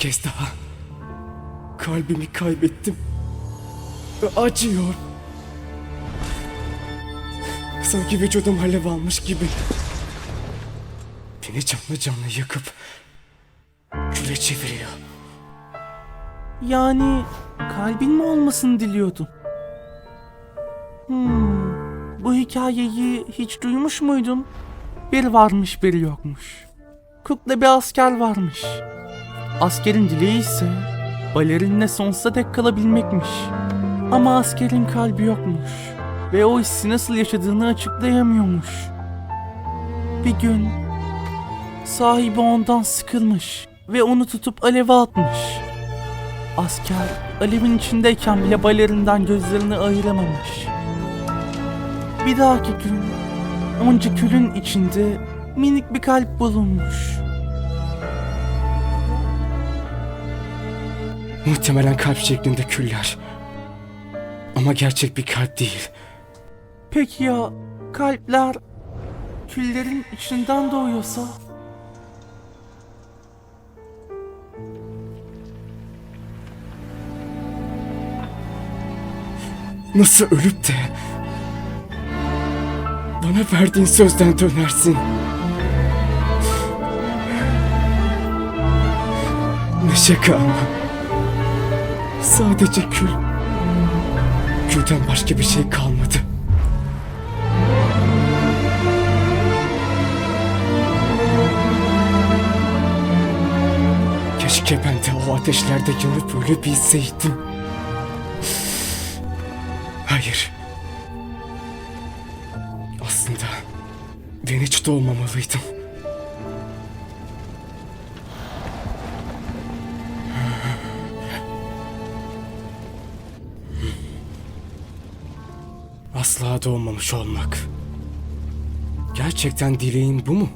kez daha. Kalbimi kaybettim. Acıyor. Sanki vücudum alev almış gibi. Beni canlı canlı yakıp küle çeviriyor. Yani kalbin mi olmasını diliyordun? Hmm, bu hikayeyi hiç duymuş muydun? Bir varmış bir yokmuş. Kukla bir asker varmış. Askerin dileği ise balerinle sonsuza dek kalabilmekmiş. Ama askerin kalbi yokmuş. Ve o hissi nasıl yaşadığını açıklayamıyormuş. Bir gün sahibi ondan sıkılmış ve onu tutup aleve atmış. Asker alevin içindeyken bile balerinden gözlerini ayıramamış. Bir dahaki gün onca külün içinde minik bir kalp bulunmuş. Muhtemelen kalp şeklinde küller. Ama gerçek bir kalp değil. Peki ya kalpler küllerin içinden doğuyorsa? Nasıl ölüp de bana verdiğin sözden dönersin. Ne şaka ama. Sadece kül. Külden başka bir şey kalmadı. Keşke ben de o ateşlerde yanıp öyle bilseydim. Hayır. Aslında ben hiç doğmamalıydım. Asla doğmamış olmak. Gerçekten dileğin bu mu?